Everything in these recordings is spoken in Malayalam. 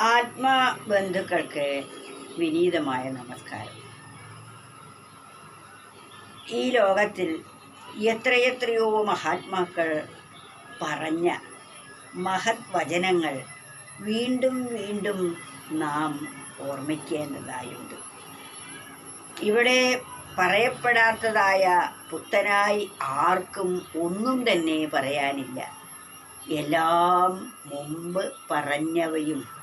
ആത്മബന്ധുക്കൾക്ക് വിനീതമായ നമസ്കാരം. ഈ ലോകത്തിൽ എത്രയെത്രയോ മഹാത്മാക്കൾ പറഞ്ഞ മഹത് വചനങ്ങൾ വീണ്ടും വീണ്ടും നാം ഓർമ്മിക്കേണ്ടതായുണ്ട്. ഇവിടെ പറയപ്പെടാത്തതായ പുത്തനായി ആർക്കും ഒന്നും തന്നെ പറയാനില്ല. എല്ലാം മുമ്പ് പറഞ്ഞവയും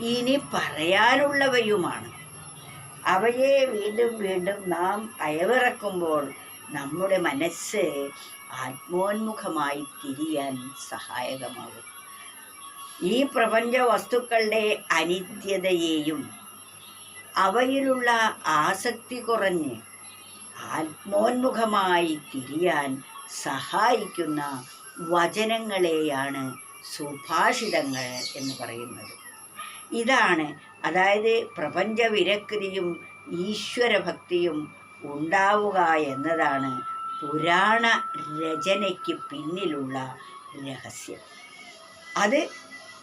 ഇനി പറയാനുള്ളവയുമാണ്. അവയെ വീണ്ടും വീണ്ടും നാം അയവിറക്കുമ്പോൾ നമ്മുടെ മനസ്സ് ആത്മോന്മുഖമായി തിരിയാൻ സഹായകമാകും. ഈ പ്രപഞ്ച വസ്തുക്കളുടെ അനിത്യതയെയും അവയിലുള്ള ആസക്തി കുറഞ്ഞ് ആത്മോന്മുഖമായി തിരിയാൻ സഹായിക്കുന്ന വചനങ്ങളെയാണ് സുഭാഷിതങ്ങൾ എന്ന് പറയുന്നത്. ഇതാണ്. അതായത് പ്രപഞ്ച വിരക്തിയും ഈശ്വരഭക്തിയും ഉണ്ടാവുക എന്നതാണ് പുരാണ രചനയ്ക്ക് പിന്നിലുള്ള രഹസ്യം. അത്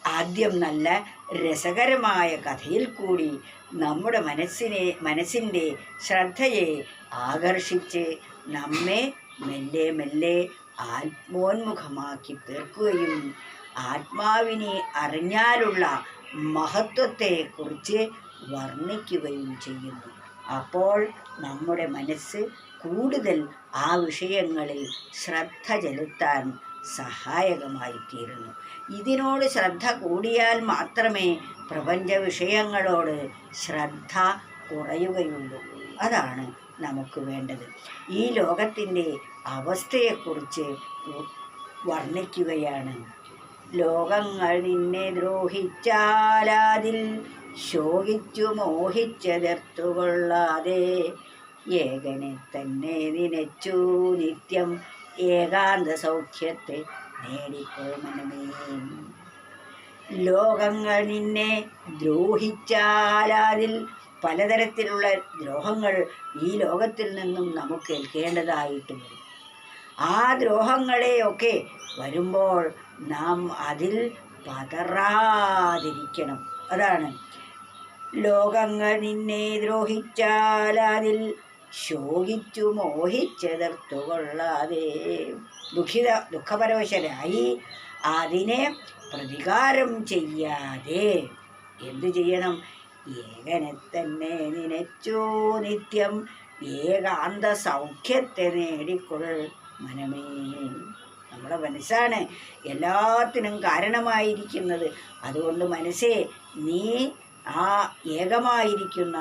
ആദ്യം നല്ല രസകരമായ കഥയിൽ കൂടി നമ്മുടെ മനസ്സിനെ മനസ്സിന്റെ ശ്രദ്ധയെ ആകർഷിച്ച് നമ്മെ മെല്ലെ മെല്ലെ ആത്മോന്മുഖമാക്കി തീർക്കുകയും ആത്മാവിനെ അറിഞ്ഞാലുള്ള മഹത്വത്തെക്കുറിച്ച് വർണിക്കുകയും ചെയ്യുന്നു. അപ്പോൾ നമ്മുടെ മനസ്സ് കൂടുതൽ ആ വിഷയങ്ങളിൽ ശ്രദ്ധ ചെലുത്താൻ സഹായകമായി തീരുന്നു ഇതിനോട് ശ്രദ്ധ കൂടിയാൽ മാത്രമേ പ്രപഞ്ച വിഷയങ്ങളോട് ശ്രദ്ധ കുറയുകയുള്ളൂ. അതാണ് നമുക്ക് വേണ്ടത്. ഈ ലോകത്തിന്റെ അവസ്ഥയെക്കുറിച്ച് വർണിക്കുകയാണ് ലോകങ്ങൾ നിന്നെ ദ്രോഹിച്ചാലാതിൽ ശോകിച്ചു മോഹിച്ചതെർത്തുകൊള്ളാതെ ഏകനെ തന്നെ നിനച്ചു നിത്യം ഏകാന്ത സൗഖ്യത്തെ നേടിക്കൊള്ളമനമേ ലോകങ്ങൾ നിന്നെ ദ്രോഹിച്ചാലാതിൽ പലതരത്തിലുള്ള ദ്രോഹങ്ങൾ ഈ ലോകത്തിൽ നിന്നും നമുക്ക് ഏൽക്കേണ്ടതായിട്ട് വരും ആ ദ്രോഹങ്ങളെയൊക്കെ വരുമ്പോൾ നാം അതിൽ പതറാതിരിക്കണം. അതാണ്. ലോകങ്ങൾ നിന്നെ ദ്രോഹിച്ചാൽ അതിൽ ശോകിച്ചു മോഹിച്ചെതിർത്തുകൊള്ളാതെ ദുഃഖിത ദുഃഖപരവശരായി അതിനെ പ്രതികാരം ചെയ്യാതെ. എന്തു ചെയ്യണം? ഏകനെ തന്നെ നിനച്ചോ നിത്യം ഏകാന്ത സൗഖ്യത്തെ നേടിക്കൊൾ. മനമേ. നമ്മുടെ മനസ്സാണ് എല്ലാത്തിനും കാരണമായിരിക്കുന്നത്. അതുകൊണ്ട് മനസ്സേ നീ ആ ഏകമായിരിക്കുന്ന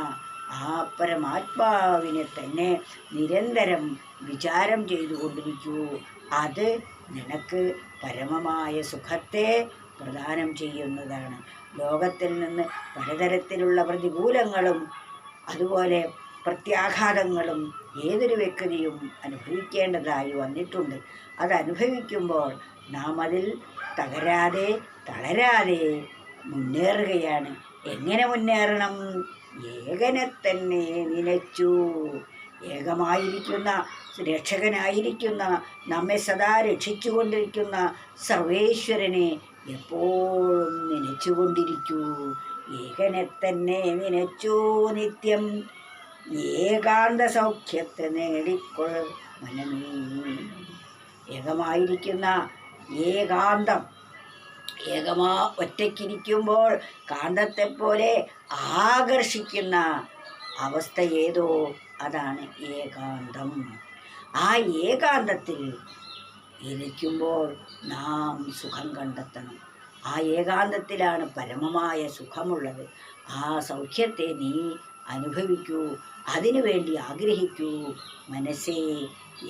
ആ പരമാത്മാവിനെ തന്നെ നിരന്തരം വിചാരം ചെയ്തുകൊണ്ടിരിക്കൂ. അത് നിനക്ക് പരമമായ സുഖത്തെ പ്രദാനം ചെയ്യുന്നതാണ്. ലോകത്തിൽ നിന്ന് പലതരത്തിലുള്ള പ്രതികൂലങ്ങളും അതുപോലെ പ്രത്യാഘാതങ്ങളും ഏതൊരു വ്യക്തിയും അനുഭവിക്കേണ്ടതായി വന്നിട്ടുണ്ട്. അത് അനുഭവിക്കുമ്പോൾ നാം അതിൽ തകരാതെ തളരാതെ മുന്നേറുകയാണ്. എങ്ങനെ മുന്നേറണം? ഏകനെ തന്നെ നിലച്ചു. ഏകമായിരിക്കുന്ന രക്ഷകനായിരിക്കുന്ന നമ്മെ സദാ രക്ഷിച്ചുകൊണ്ടിരിക്കുന്ന സർവേശ്വരനെ എപ്പോഴും നനച്ചുകൊണ്ടിരിക്കൂ ഏകനെ തന്നെ നനച്ചു നിത്യം ഏകാന്ത സൗഖ്യത്തെ നേടിക്കൊൾ മനമേ. ഏകമായിരിക്കുന്ന ഏകാന്തം ഏകമാ ഒറ്റയ്ക്കിരിക്കുമ്പോൾ കാന്തത്തെപ്പോലെ ആകർഷിക്കുന്ന അവസ്ഥ ഏതോ? അതാണ് ഏകാന്തം. ആ ഏകാന്തത്തിൽ ഇരിക്കുമ്പോൾ നാം സുഖം കണ്ടെത്തണം. ആ ഏകാന്തത്തിലാണ് പരമമായ സുഖമുള്ളത്. ആ സൗഖ്യത്തെ നീ അനുഭവിക്കൂ. അതിനു വേണ്ടി ആഗ്രഹിക്കൂ. മനസ്സേ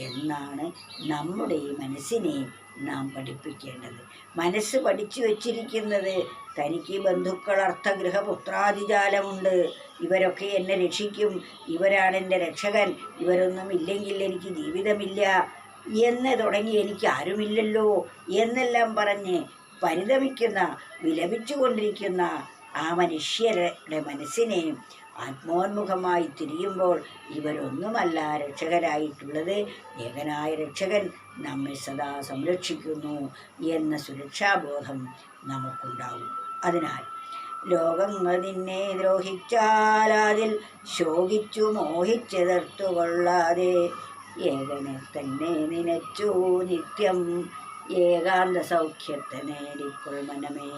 എന്നാണ് നമ്മുടെ ഈ മനസ്സിനെ നാം പഠിപ്പിക്കേണ്ടത്. മനസ്സ് പഠിച്ചു വച്ചിരിക്കുന്നത് തനിക്ക് ബന്ധുക്കൾ അർത്ഥഗൃഹ പുത്രാതിജാലമുണ്ട് ഇവരൊക്കെ എന്നെ രക്ഷിക്കും. ഇവരാണ് എന്റെ രക്ഷകൻ. ഇവരൊന്നും ഇല്ലെങ്കിൽ എനിക്ക് ജീവിതമില്ല. എന്ന് തുടങ്ങി എനിക്ക് ആരുമില്ലല്ലോ. എന്നെല്ലാം പറഞ്ഞ് പരിതപിക്കുന്ന വിലപിച്ചുകൊണ്ടിരിക്കുന്ന ആ മനുഷ്യരുടെ മനസ്സിനെ ആത്മോന്മുഖമായി തിരിയുമ്പോൾ ഇവരൊന്നുമല്ല രക്ഷകരായിട്ടുള്ളത്. ഏകനായ രക്ഷകൻ നമ്മെ സദാ സംരക്ഷിക്കുന്നു എന്ന സുരക്ഷാബോധം നമുക്കുണ്ടാവും അതിനാൽ ലോകങ്ങൾ നിന്നെ ദ്രോഹിച്ചാൽ അതിൽ ശോകിച്ചു മോഹിച്ചെതിർത്തുകൊള്ളാതെ ഏകനെ തന്നെ നിനച്ചു നിത്യം ഏകാന്ത സൗഖ്യത്തെ നേടിക്കൊൾ മനമേ.